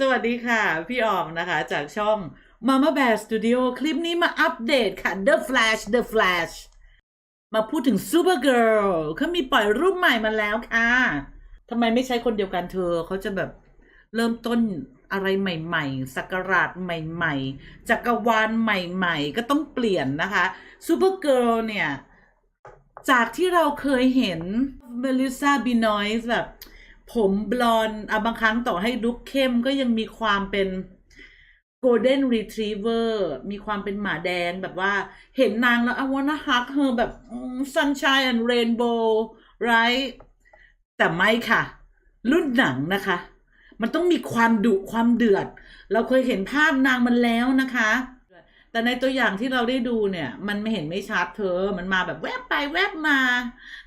สวัสดีค่ะ พี่ออมนะคะ จากช่อง Mama Bear Studio คลิปนี้มาอัปเดตค่ะ The Flash The Flash มาพูดถึง Supergirl เขามีปล่อยรูปใหม่มาแล้วค่ะทำไมไม่ใช้คนเดียวกันเธอ เขาจะแบบเริ่มต้นอะไรใหม่ๆสักราชใหม่ๆ จักรวาลใหม่ๆ ก็ต้องเปลี่ยนนะคะ Supergirl เนี่ย จากที่เราเคยเห็นเมลิซาบีนอยส์แบบ ผมบลอนด์อะบางครั้งต่อให้ลุคเข้มก็ยังมีความเป็นโกลเด้นรีทรีเวอร์มีความเป็นหมาแดงแบบว่า เห็นนางแล้ว I wanna hug her แบบ sunshine and rainbow right แต่ไม่ค่ะ รุ่นหนังนะคะ มันต้องมีความดุความเดือด เราเคยเห็นภาพนางมันแล้วนะคะ แต่ในตัวอย่างที่เราได้ดูเนี่ย มันไม่เห็นไม่ชัดเธอ มันมาแบบแวบไปแวบมา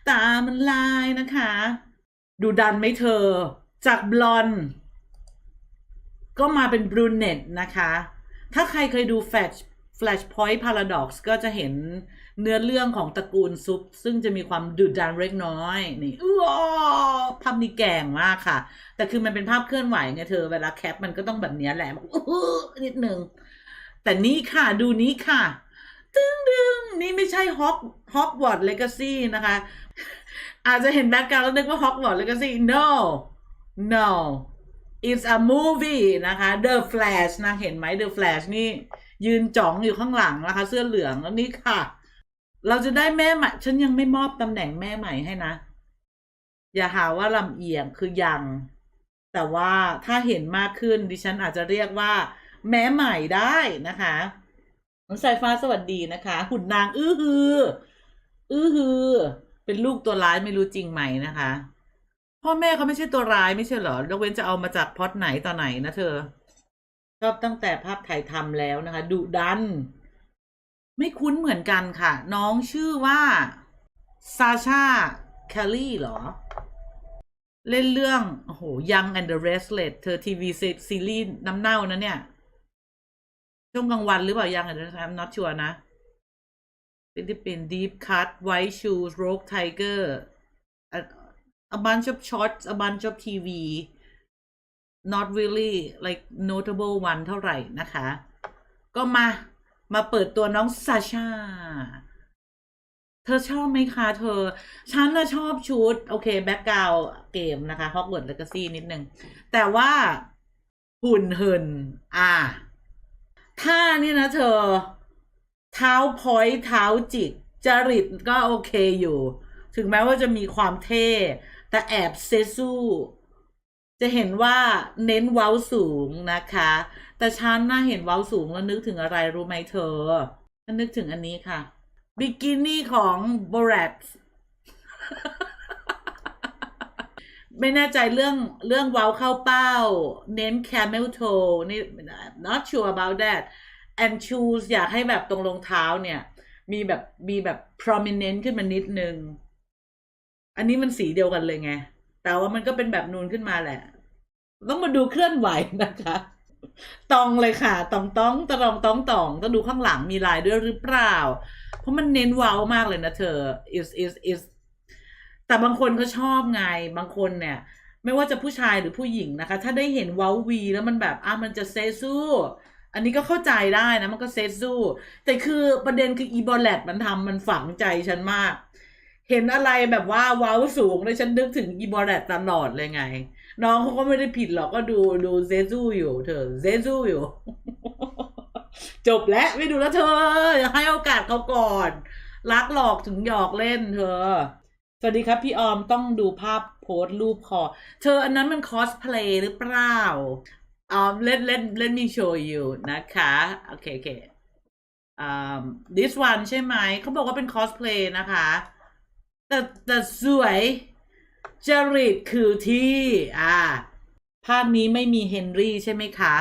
ตามันลายนะคะ ดูดันไหมเธอ จากบลอนก็มาเป็นบรูเนตนะคะ ถ้าใครเคยดู Flash Flashpoint Paradox ก็จะเห็นเนื้อเรื่องของตระกูลซุป ซึ่งจะมีความดุดันเล็กน้อย นี่อ้ภาพนี้แก่งมากค่ะ แต่คือมันเป็นภาพเคลื่อนไหวไงเธอ เวลาแคปมันก็ต้องแบบเนี้ยแหละอื้นิดนึง แต่นี่ค่ะดูนี้ค่ะ ตึ้งดึงนี่ไม่ใช่ฮอกฮอกวอตเลกาซี่นะคะ อาจจะเห็นแบ็กกราวด์แล้วนึกว่าฮอกวอตเลกาซี่ no no it's a movie นะคะ The Flash นะเห็นไหม The Flash นี่ยืนจ๋องอยู่ข้างหลังนะคะ เสื้อเหลืองแล้วนี่ค่ะ เราจะได้แม่ใหม่ ฉันยังไม่มอบตำแหน่งแม่ใหม่ให้นะ อย่าหาว่าลำเอียงคือยัง แต่ว่าถ้าเห็นมากขึ้น ดิฉันอาจจะเรียกว่า แม่ใหม่ได้นะคะน้องสายฟ้าสวัสดีนะคะ หุ่นนางอื้อฮือ อื้อฮือ เป็นลูกตัวร้ายไม่รู้จริงไหมนะคะ พ่อแม่เขาไม่ใช่ตัวร้ายไม่ใช่เหรอยกเว้นจะเอามาจากพอดไหนต่อไหนนะเธอชอบตั้งแต่ภาพถ่ายทำแล้วนะคะดุดัน ไม่คุ้นเหมือนกันค่ะ น้องชื่อว่าซาชาแคลลี่เหรอ เล่นเรื่อง โอ้โห Young and the Restless เธอทีวีซีรีส์น้ำเน่านะเนี่ยช่วงกลางวันหรือเปล่า Young and the Restless I'm not sure นะ ฟิลิปปิน Deep Cut White Shoes Rogue Tiger a, bunch of shots a bunch of TV not really like notable one เท่าไหร่นะคะ ก็มา มาเปิดตัวน้องซาชา เธอชอบไหมคะเธอ ฉันน่ะชอบชุด โอเคแบ็กกราวเกมนะคะฮอกวอตส์เลกาซี่นิดนึง แต่ว่าหุ่นเหินอ่าท่านี่นะเธอ เท้าพอยต์เท้าจิก จริตก็โอเคอยู่ ถึงแม้ว่าจะมีความเท่ แต่แอบเซซูจะเห็นว่าเน้นเว้าสูงนะคะ แต่ฉันน่าเห็นเว้าสูงแล้วนึกถึงอะไรรู้ไหมเธอฉันนึกถึงอันนี้ค่ะ บิกินี่ของโบรัตไม่แน่ใจเรื่องเรื่องเว้าเข้าเป้า เน้น camel toe นี่ not sure about that and shoes อยากให้แบบตรงรองเท้าเนี่ย มีแบบมีแบบ prominent ขึ้นมานิดนึง อันนี้มันสีเดียวกันเลยไง แต่ว่ามันก็เป็นแบบนูนขึ้นมาแหละ ต้องมาดูเคลื่อนไหวนะคะตองเลยค่ะตองต้องตะลองต้องตองต้องดูข้างหลังมีลายด้วยหรือเปล่า เพราะมันเน้นว้ามากเลยนะเธอ is is is แต่บางคนก็ชอบไงบางคนเนี่ย ไม่ว่าจะผู้ชายหรือผู้หญิงนะคะ ถ้าได้เห็นว้าวีแล้วมันแบบอะมันจะเซซู อันนี้ก็เข้าใจได้นะ มันก็เซซูแต่คือประเด็นคืออีบอลแลตมันทำมันฝังใจฉันมาก เห็นอะไรแบบว่าว้าวสูงเลยฉันนึกถึงอีบอลแลตตลอดเลยไง น้องเขาก็ไม่ได้ผิดหรอกก็ดูดูเซซูอยู่ เธอเซซูอยู่ จบแล้วไม่ดูแล้วเธออย่าให้โอกาสเขาก่อน รักหลอกถึงหยอกเล่นเธอสวัสดีครับพี่ออมต้องดูภาพโพสต์รูปคอ เธออันนั้นมันคอสเพลย์หรือเปล่า ออมเล่นเล่นเล่นมีโชว์อยู่นะคะโอเคโอเคอ่า this one ใช่ไหม เขาบอกว่าเป็นคอสเพลย์นะคะ แต่แต่สวยจริตคือที่ อ่า ภาคนี้ไม่มีเฮนรี่ใช่ไหมคะ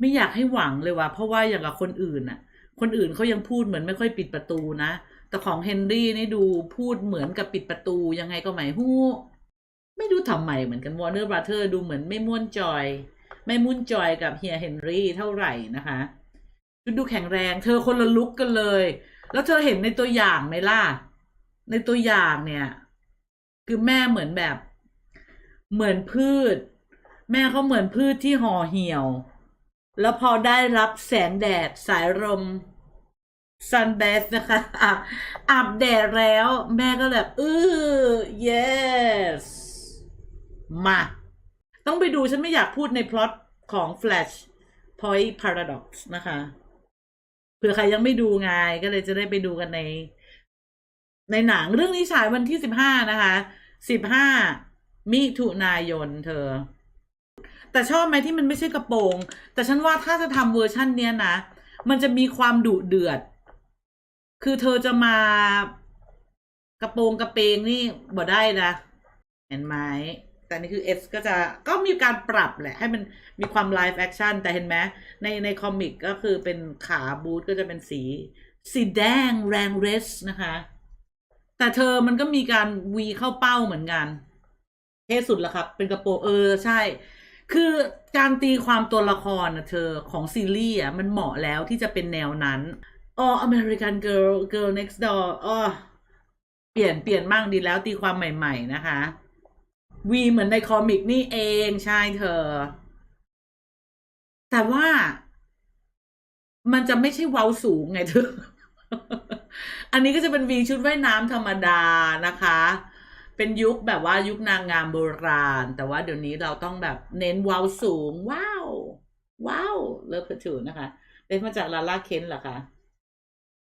ไม่อยากให้หวังเลยว่ะ เพราะว่าอย่างกับคนอื่นน่ะคนอื่นเขายังพูดเหมือนไม่ค่อยปิดประตูนะ แต่ของเฮนรี่นี่ดูพูดเหมือนกับปิดประตู ยังไงก็ไม่ฮู้ ไม่รู้ทำไมเหมือนกันวอร์เนอร์บราเธอร์ดูเหมือนไม่ม่วนจอย ไม่มุ่นจอยกับเฮียเฮนรี่เท่าไหร่นะคะชุดดูแข็งแรง เธอคนละลุกกันเลย แล้วเธอเห็นในตัวอย่างไหมล่ะ ในตัวอย่างเนี่ย คือแม่เหมือนแบบ เหมือนพืช แม่เขาเหมือนพืชที่ห่อเหี่ยว แล้วพอได้รับแสงแดดสายลมซันเบสนะคะอาบอาบแดดแล้ว แม่ก็แบบ อือ yes มา ต้องไปดูฉันไม่อยากพูดในพล็อตของ Flash Point Paradox นะคะเผื่อใครยังไม่ดูไงก็เลยจะได้ไปดูกันใน ในหนังเรื่องนี้ฉายวันที่สิบห้านะคะสิบห้ามิถุนายนเธอ แต่ชอบไหมที่มันไม่ใช่กระโปรง แต่ฉันว่าถ้าจะทำเวอร์ชั่นเนี้ยนะ มันจะมีความดุเดือด คือเธอจะมากระโปรงกระเปงนี่บ่ได้นะเห็นไหม แต่นี่คือ S ก็จะก็มีการปรับแหละ ให้มันมีความไลฟ์แอคชั่นแต่เห็นไหมในในคอมิกก็คือเป็นขาบูทก็จะเป็นสี สีแดงแรงเรสนะคะ แต่เธอมันก็มีการวีเข้าเป้าเหมือนกันเท่สุดล้วครับ เป็นกระโปรงเออใช่ คือการตีความตัวละครนะเธอของซีรีส์อะมันเหมาะแล้วที่จะเป็นแนวนั้นอ๋อ American Girl Girl Next Door อ๋อเปลี่ยนเปลี่ยนมั่งดีแล้วตีความใหม่ ๆ นะคะ วีเหมือนในคอมิกนี่เองใช่เธอ แต่ว่ามันจะไม่ใช่เว้าสูงไงเธอ อันนี้ก็จะเป็นวีชุดว่ายน้ำธรรมดานะคะ เป็นยุคแบบว่ายุคนางงามโบราณ แต่ว่าเดี๋ยวนี้เราต้องแบบเน้นเว้าสูง ว้าว ว้าว เลิฟกระถือนะคะ เป็นมาจากลาล่าเคนเหรอคะ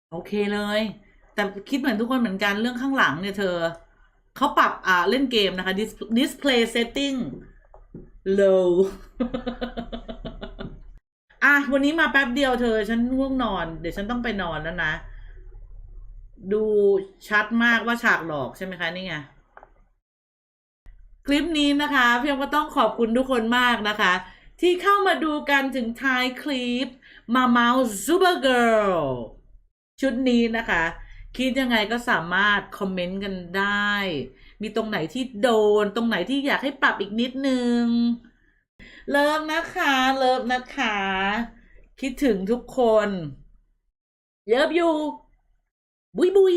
โอเคเลย แต่คิดเหมือนทุกคนเหมือนกันเรื่องข้างหลังเนี่ยเธอ เขาปรับอ่าเล่นเกมนะคะ display setting low อะวันนี้มาแป๊บเดียวเธอ ฉันง่วงนอน เดี๋ยวฉันต้องไปนอนแล้วนะ ดูชัดมากว่าฉากหลอกใช่ไหมคะ นี่ไง คลิปนี้นะคะเพียงก็ต้องขอบคุณทุกคนมากนะคะ ที่เข้ามาดูกันถึงท้ายคลิป มาเมาส์ Super Girl ชุดนี้นะคะ คิดยังไงก็สามารถคอมเมนต์กันได้ มีตรงไหนที่โดน ตรงไหนที่อยากให้ปรับอีกนิดนึง เลิฟนะคะ เลิฟนะคะ คิดถึงทุกคน เลิฟอยู่ บุยบุย